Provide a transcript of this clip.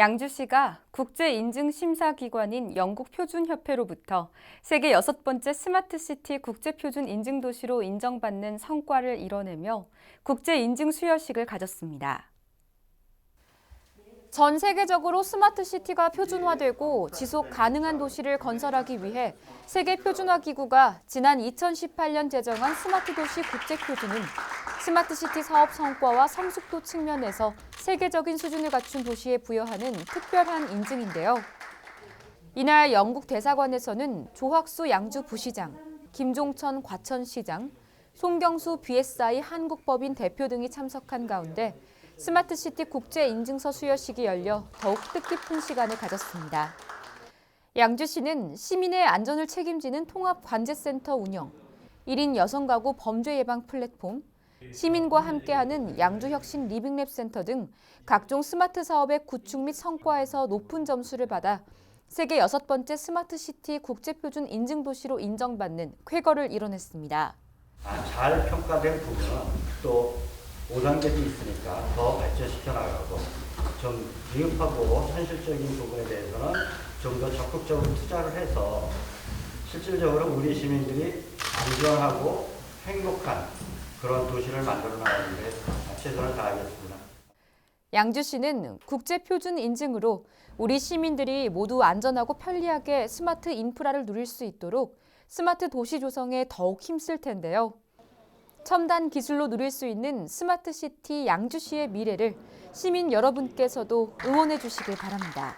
양주시가 국제 인증 심사 기관인 영국 표준협회로부터 세계 여섯 번째 스마트 시티 국제 표준 인증 도시로 인정받는 성과를 이뤄내며 국제 인증 수여식을 가졌습니다. 전 세계적으로 스마트 시티가 표준화되고 지속 가능한 도시를 건설하기 위해 세계 표준화 기구가 지난 2018년 제정한 스마트 도시 국제 표준은 스마트 시티 사업 성과와 성숙도 측면에서 세계적인 수준을 갖춘 도시에 부여하는 특별한 인증인데요. 이날 영국 대사관에서는 조학수 양주 부시장, 김종천 과천시장, 송경수 BSI 한국법인 대표 등이 참석한 가운데 스마트시티 국제 인증서 수여식이 열려 더욱 뜻깊은 시간을 가졌습니다. 양주시는 시민의 안전을 책임지는 통합관제센터 운영, 1인 여성 가구 범죄 예방 플랫폼, 시민과 함께하는 양주혁신 리빙랩 센터 등 각종 스마트 사업의 구축 및 성과에서 높은 점수를 받아 세계 여섯 번째 스마트 시티 국제표준 인증 도시로 인정받는 쾌거를 이뤄냈습니다. 아, 잘 평가된 부분은 또 5단계도 있으니까 더 발전시켜 나가고 좀 미흡하고 현실적인 부분에 대해서는 좀 더 적극적으로 투자를 해서 실질적으로 우리 시민들이 안전하고 행복한 그런 도시를 만들어 나가는 데 최선을 다하겠습니다. 양주 시는 국제표준 인증으로 우리 시민들이 모두 안전하고 편리하게 스마트 인프라를 누릴 수 있도록 스마트 도시 조성에 더욱 힘쓸 텐데요. 첨단 기술로 누릴 수 있는 스마트 시티 양주시의 미래를 시민 여러분께서도 응원해 주시길 바랍니다.